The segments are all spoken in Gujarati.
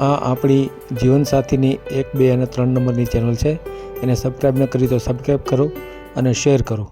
આ આપણી જીવનસાથીની એક, બે અને ત્રણ નંબરની ચેનલ છે. એને સબસ્ક્રાઈબ ન કરી તો સબસ્ક્રાઈબ કરો અને શેર કરો.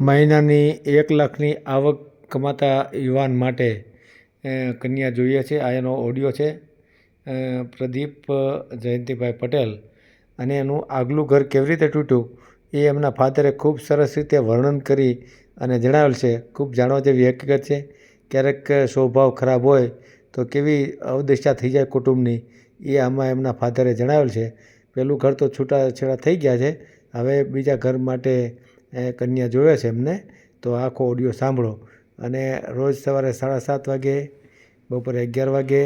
મહિનાની એક લાખની આવક કમાતા યુવાન માટે કન્યા જોઈએ છે. આ એનો ઓડિયો છે. પ્રદીપ જયંતિભાઈ પટેલ અને એનું આગલું ઘર કેવી રીતે તૂટ્યું એ એમના ફાધરે ખૂબ સરસ રીતે વર્ણન કરી અને જણાવેલ છે. ખૂબ જાણવા જેવી હકીકત છે. ક્યારેક સ્વભાવ ખરાબ હોય તો કેવી અવદશા થઈ જાય કુટુંબની, એ આમાં એમના ફાધરે જણાવેલ છે. પહેલું ઘર તો છૂટાછેડા થઈ ગયા છે. હવે બીજા ઘર માટે કન્યા જોવે છે એમને, તો આખો ઓડિયો સાંભળો. અને રોજ સવારે સાડા સાત વાગે, બપોરે અગિયાર વાગે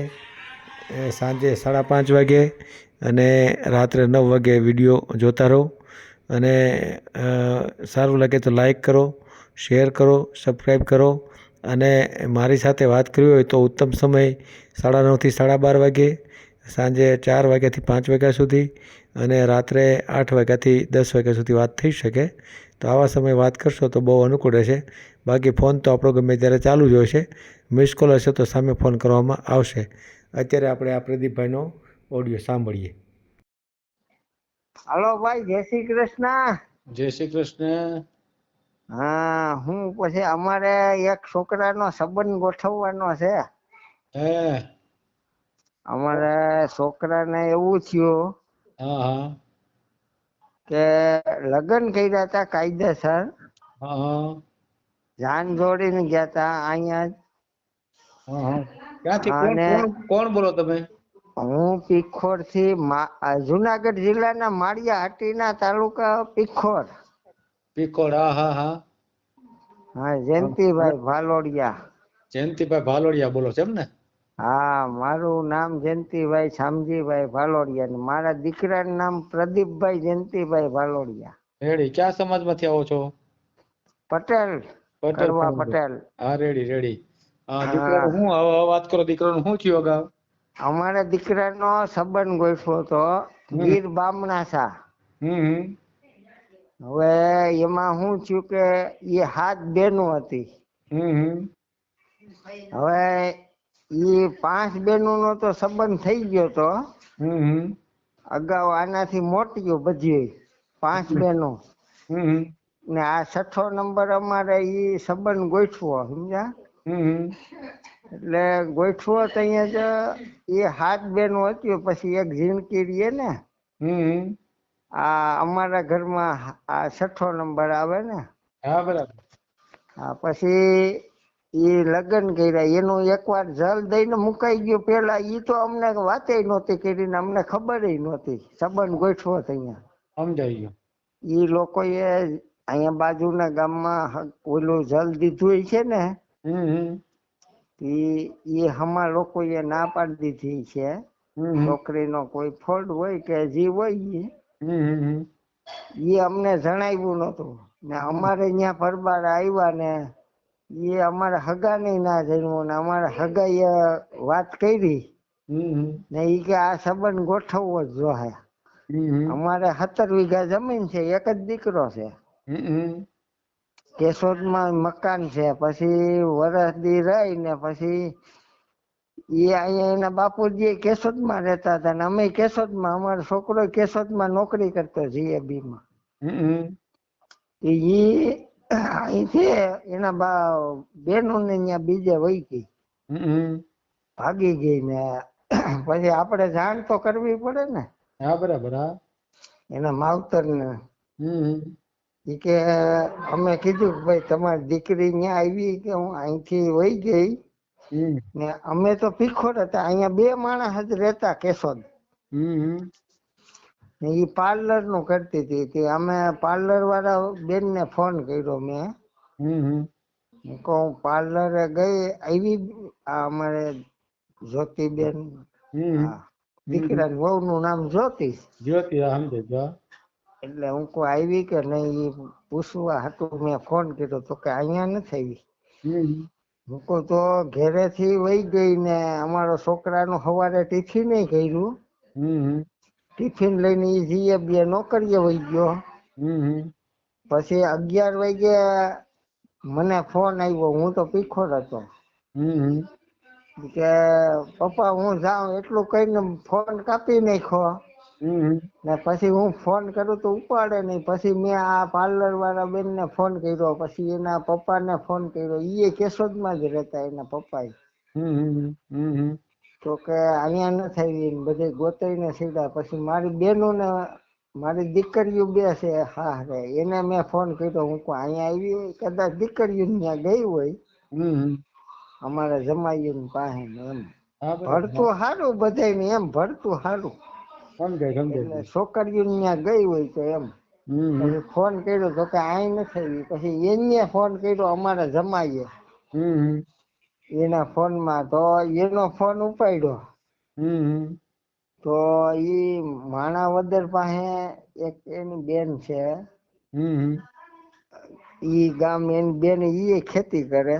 સાંજે સાડા પાંચ વાગે, અને રાત્રે નવ વાગે વીડિયો જોતા રહો. અને સારું લાગે તો લાઈક કરો, શેર કરો, સબસ્ક્રાઈબ કરો. અને મારી સાથે વાત કરવી હોય તો ઉત્તમ સમય સાડા નવથી સાડા બાર વાગે સાંજે ચાર વાગ્યાથી પાંચ વાગ્યા સુધી અને રાત્રે આઠ વાગ્યાથી દસ વાગ્યા સુધી વાત થઈ શકે. તો આવા સમયે વાત કરશો તો બહુ અનુકૂળ રહેશે. બાકી ફોન તો આપણો ગમે ત્યારે ચાલુ જ હોય છે. મિસ કોલ હશે તો સામે ફોન કરવામાં આવશે. અત્યારે આપણે આ પ્રદીપભાઈનો ઓડિયો સાંભળીએ. હાલો ભાઈ જય શ્રી કૃષ્ણ. જય શ્રી કૃષ્ણ. હા હું પછી અમારે એક છોકરાનો સંબંધ ગોઠવવાનો છે. હે. અમારે છોકરાને એવું થયું કે લગ્ન કર્યા હતા કાયદેસર. જાન જોડીને ગયા હતા અહીંયા ક્યાંથી? કોણ બોલો તમે? હું પીખોરથી જુનાગઢ જિલ્લાના માળિયા હાટીના તાલુકા પીખોર. પીખોર હા હા હા. હા જયંતિભાઈ ભાલોડિયા. જયંતિભાઈ ભાલોડિયા બોલો છો એમ ને? હા મારું નામ જયંતિભાઈ શામજીભાઈ ભાલોડિયા ને મારા દીકરાનું નામ પ્રદીપભાઈ જયંતિભાઈ ભાલોડિયા. રેડી. ક્યાં સમાજમાંથી આવો છો? પટેલ પટેલ પટેલ. હા રેડી રેડી. હા હા. દીકરાનું હું હવે વાત કરો? દીકરાનું શું થયું અગાઉ? અમારા દીકરાનો સંબંધ ગોઠવો તો. ગીર બામણાસા. હમ હમ. હવે એમાં શું થયું કે એ હાથ બેનો હતી. હવે એ પાંચ બેનો નો તો સંબંધ થઈ ગયો તો. અગાઉ આનાથી મોટીઓ બધી પાંચ બેનો. ને આ છઠ્ઠો નંબર અમારે એ સંબંધ ગોઠવો સમજ્યા? એટલે ગોઠવો તો અહીંયા જ એ હાથ બેનો હતી પછી એક ઝીણકી રીએ ને. આ અમારા ઘરમાં આ છઠ્ઠો નંબર આવે ને? હા બરાબર. હા પછી એ લગ્ન કર્યા એનું એકવાર જલ દઈને મુકાઈ ગયું. પેલા ઈ તો અમને વાતે નહોતી કરી ને અમને ખબર નહોતી. સંબંધ ગોઠવો અહીંયા. સમજાઈ ગયું. ઈ લોકોએ અહીંયા બાજુના ગામમાં ઓલું જલ દીધું છે ને? એ હમ. લોકોએ ના પાડી દીધી છે. છોકરીનો કોઈ ફોડ હોય કે જે હોય ઈ અમને જણાવ્યું નતું ને અમારે અહીંયા પરબાર આવ્યા ને એ અમારા હગાને ના જણ્યું ને અમારા હગાએ વાત કરી. ને ઈ કે આ સંબંધ ગોઠવવો જ જોહે. અમારે સત્તર વીઘા જમીન છે એક જ દીકરો છે. કેશોદમાં કેશોદમાં મકાન છે પછી વરસ દી રહી ને પછી એ અહીંયા એના બાપુજી કેશોદમાં રહેતા હતા ને અમે કેશોદમાં અમારો છોકરો કેશોદમાં નોકરી કરતો જીએબી માં એ અહીંથી એના બા બેનો ને ત્યાં બીજે વહી ગઈ. ભાગી ગઈ ને પછી આપણે જાણ તો કરવી પડે ને. હા બરાબર હા. એના માવતર ને એ કે અમે કીધું કે ભાઈ તમારી દીકરી ત્યાં આવી કે હું અહીંથી વહી ગઈ. ને અમે તો પીખોડ હતા. અહીંયા બે માણસ જ રહેતા કેશોદ. ને એ પાર્લરનું કરતી હતી તે અમે પાર્લર વાળા બેન ને ફોન કર્યો મેં. કહું પાર્લરે ગઈ આવી આ અમારે જ્યોતિબેન. દીકરા વહુ નું નામ જ્યોતિ જ્યોતિ સમજે એટલે હું કોઈ આવી કે નહીં? પૂછવા હતું મેં ફોન કર્યો તો કે અહીંયા નથી આવી. કહું તો ઘેરેથી વહી ગઈ ને અમારો છોકરાનું સવારે ટિફિન કર્યું. હમ ટિફિન લઈને એ જીએ બે નોકરીએ વહી ગયો. પછી અગિયાર વાગે મને ફોન આવ્યો હું તો પીખોર હતો. કે પપ્પા હું જાઉં એટલું કહીને ફોન કાપી નાખ્યો. ને પછી હું ફોન કરું તો ઉપાડે નહીં. પછી મેં આ પાર્લર વાળા બેનને ફોન કર્યો. પછી એના પપ્પાને ફોન કર્યો. એ કેશોદમાં જ રહેતા એના પપ્પા. તો કે અહીંયા ન થઈ ને ગોતરી ને સીધા. પછી મારી બેનો ને મારી દીકરીઓ બે છે. હા રે. એને મેં ફોન કર્યો. હું કહું અહીંયા આવી હોય? કદાચ દીકરીઓ ત્યાં ગઈ હોય. અમારા જમાઈની પાસે એમ. ભરતું સારું બધાને એમ. ભરતું સારું. સમજાય સમજાય છોકરીઓ ત્યાં ગઈ હોય તો એમ. પછી ફોન કર્યો તો કે આઈ નથી આવી. પછી એને ફોન કર્યો અમારે જમાઈએ. એના ફોનમાં તો એનો ફોન ઉપાડ્યો. તો ઈ માણાવદર પાસે એક એની બેન છે. ઈ ગામ એની બેન ઈ ખેતી કરે.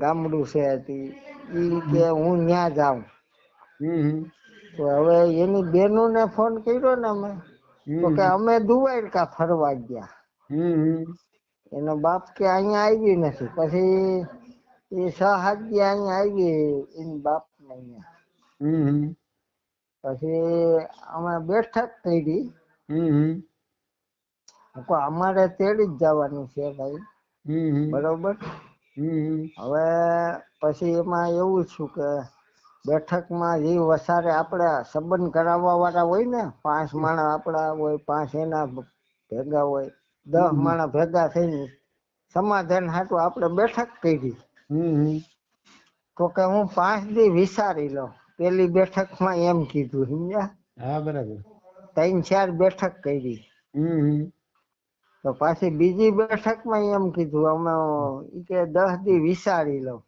ગામડું છે ઈ કે હું ત્યાં જાઉં. તો હવે એની બેનોને ફોન કર્યો ને અમે. તો કે અમે દુવારકા ફરવા ગયા. એનો બાપ કે અહીંયા આવી નથી. પછી એ છ અહીંયા આવી એની બાપ ને અહીંયા. પછી અમે બેઠક કરી. અમારે તેડી જ જવાનું છે ભાઈ. બરોબર? હવે પછી એમાં એવું છું કે બેઠકમાં જે વસારે આપણે સંબંધ કરાવવા વાળા હોય ને પાંચ માણસ આપણા હોય પાંચ એના ભેગા હોય દસ માણા ભેગા થઈને સમાધાન હાટું આપણે બેઠક કરી. તો કે હું પાંચ દી વિચારી લઉં. પેલી બેઠકમાં એમ કીધું સમજ્યા? હા બરાબર. ત્રણ ચાર બેઠક કરી. તો પાછી બીજી બેઠકમાં એમ કીધું અમે કે દસ દી વિચારી લઉં.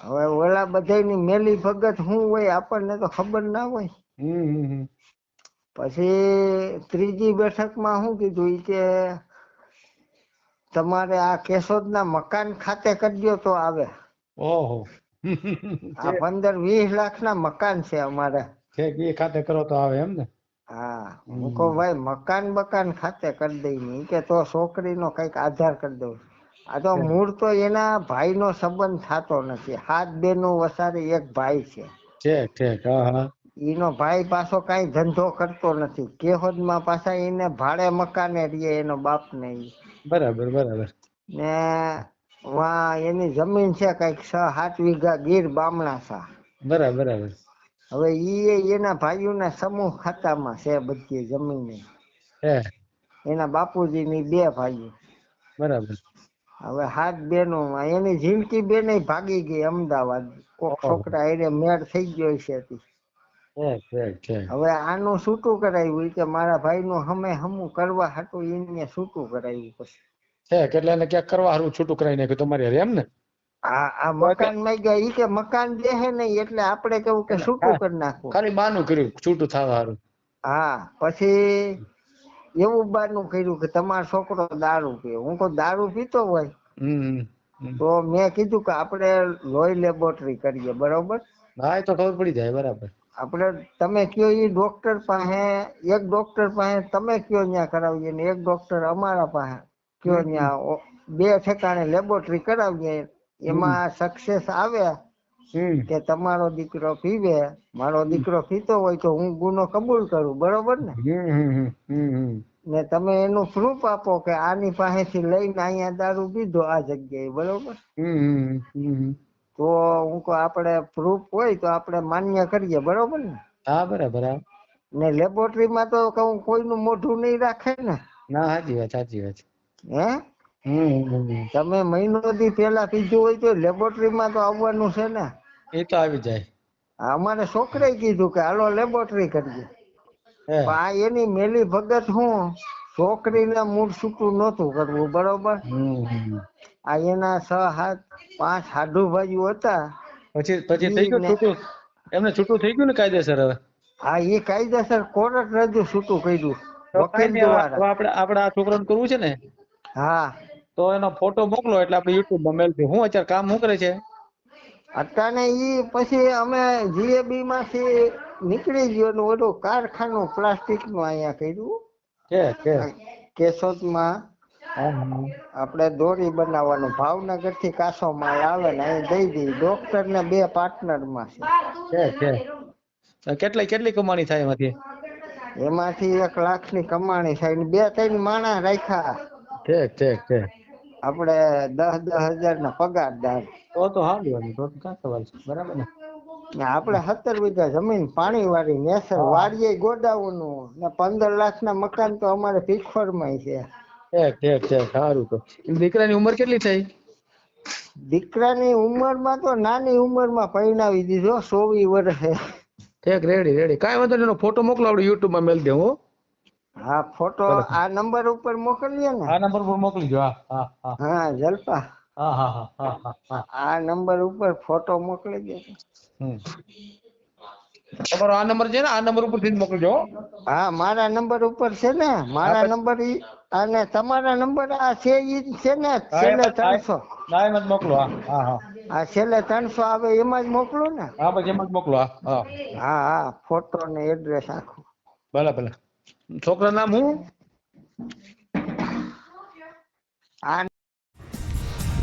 હવે ઓલા બધાની મેલી ભગત શું હોય આપણને તો ખબર ના હોય. પછી ત્રીજી બેઠકમાં શું કીધું કે તમારે આ કેશોદના મકાન ખાતે કરજો તો આવે. ઓહો. આ પંદર વીસ લાખના મકાન છે અમારે. એ ખાતે કરો તો આવે એમ ને? હા હું કહું ભાઈ મકાન બકાન ખાતે કરી દઈ કે તો છોકરીનો કંઈક આધાર કરી દઉં. આ તો મૂળ તો એના ભાઈનો સંબંધ થતો નથી. હાથ બે નો વસારે એક ભાઈ છે. ઠેક ઠેક હા હા. એનો ભાઈ પાછો કઈ ધંધો કરતો નથી. કેહોદમાં પાછા એને ભાડે મકાને રીએ એનો બાપ ને બરાબર બરાબર. ને વા એની જમીન છે કંઈક છ સાત વીઘા ગીર બામણાસા બરાબર બરાબર. હવે ઈ એના ભાઈઓના સમૂહ ખાતામાં છે બધી જમીન. એના બાપુજીની બે ભાઈઓ. બરાબર. હવે હાથ બેનો એની જિંદગી બેને ભાગી ગઈ અમદાવાદ. કોક છોકરા એને મેળ થઈ ગયો છે હવે આનું છૂટું કરાવ્યું કે મારા ભાઈનું હમે હમું કરવા હતું એને છૂટું કરાવ્યું પછી. ઠેક એટલે એને ક્યાંક કરવા હારું છૂટું કરાવી નાખ્યું તમારી હારે એમ ને? આ આ મકાનમાં ગયા ઈ કે મકાન દેહે નહીં એટલે આપણે કેવું કે છૂટું કરી નાખવું ખાલી બાનું કર્યું છૂટું થવા હારું. હા પછી એવું બાનું કર્યું કે તમારો છોકરો દારૂ પીએ. હું કહું દારૂ પીતો હોય. તો મેં કીધું કે આપણે લોહી લેબોરેટરી કરીએ બરોબર? હા તો ખબર પડી જાય બરાબર. આપણે તમે કયો એ ડોક્ટર પાસે એક ડોક્ટર પાસે તમે કયો ત્યાં કરાવીએ ને એક ડોક્ટર અમારા પાસે કયો ત્યાં બે ઠેકાણે લેબોરેટરી કરાવીએ એમાં સક્સેસ આવે. કે તમારો દીકરો પીવે મારો દીકરો પીતો હોય તો હું ગુનો કબૂલ કરું બરોબર ને? ને તમે એનું પ્રૂફ આપો કે આની પાસેથી લઈને અહીંયા દારૂ પીધો આ જગ્યાએ બરોબર. તો હું કહું આપણે પ્રૂફ હોય તો આપણે માન્ય કરીએ બરોબર ને? હા બરાબર ને લેબોરેટરીમાં તો કહું કોઈનું મોઢું નહીં રાખે ને? ના સાચી વાત સાચી વાત. હે. તમે મહિનો થી પેલા પીધું હોય તો લેબોરેટરીમાં તો આવવાનું છે ને? એ તો આવી જાય. અમારે છોકરે કીધું કે હાલો લેબોરેટરી કરીએ આ એની મેલી ભગત હું છોકરીને મૂળ છૂટું નહોતું કરવું બરોબર. આ એના છ હાથ પાંચ સાધુ ભાઈઓ હતા. પછી પછી થઈ ગયું છૂટું? એમને છૂટું થઈ ગયું ને કાયદેસર હવે? હા એ કાયદેસર કોર્ટ રજુ છૂટું કર્યું વકીલ દ્વારા. આપણે આપણે આ છોકરાને કરવું છે ને? હા. તો એનો ફોટો મોકલો એટલે આપણે યુટ્યુબમાં મેલશું. હું અત્યારે કામ હું કરે છે? અત્યારે ઈ પછી અમે જીએબી માંથી નીકળી ગયો ને ઓલું કારખાનું પ્લાસ્ટિકનું અહીંયા કર્યું. કે કે? કેશોદમાં. હા, હા. આપણે દોરી બનાવવાનું. ભાવનગરથી કાસો માલ આવે ને અહીં દઈ દઈ ડોક્ટર ને બે પાર્ટનરમાં છે કેટલી કેટલી કમાણી થાય એમાંથી? એમાંથી એક લાખની કમાણી થાય ને બે ત્રણ માણસ રાખ્યા. ઠીક ઠીક ઠીક આપણે દસ દસ હજાર ના પગારદાર. તો તો હાલી વાલી તો કાંઈ સવાલ છે બરાબર ને? ને આપણે સત્તર વીઘા જમીન પાણી વાળી નેસર વાડીએ ગોડાઉનું ને પંદર લાખ ના મકાન તો અમારે છે. ઠીક ઠીક ઠીક સારું તો. દીકરાની ઉંમર કેટલી થઈ? દીકરાની ઉંમરમાં તો નાની ઉંમરમાં પરણાવી દીધો સોવી વર્ષે. ઠેક રેડી રેડી. કાંઈ વાંધો નહીં ફોટો મોકલો આપણે યુટ્યુબમાં મેલ દે હું. હા ફોટો આ નંબર ઉપર મોકલીએ ને. આ નંબર પર મોકલી દો હા હા હા. હા જલપા. આ નંબર ઉપર ફોટો મોકલી દે તમારો આ નંબર છે ને? આ નંબર ઉપરથી થી મોકલજો હા. મારા નંબર ઉપર છે ને? મારા નંબર ઈ અને તમારા નંબર આ છે ઈ છે ને? છેલ્લે ત્રણસો. જ મોકલો હા. હા આ છેલ્લે ત્રણસો આવે એમાં જ મોકલો ને? હા પછી એમાં જ મોકલો હા. હા. હા હા ફોટો ને એડ્રેસ આખું. ભલે ભલે. છોકરા નામ હું? આ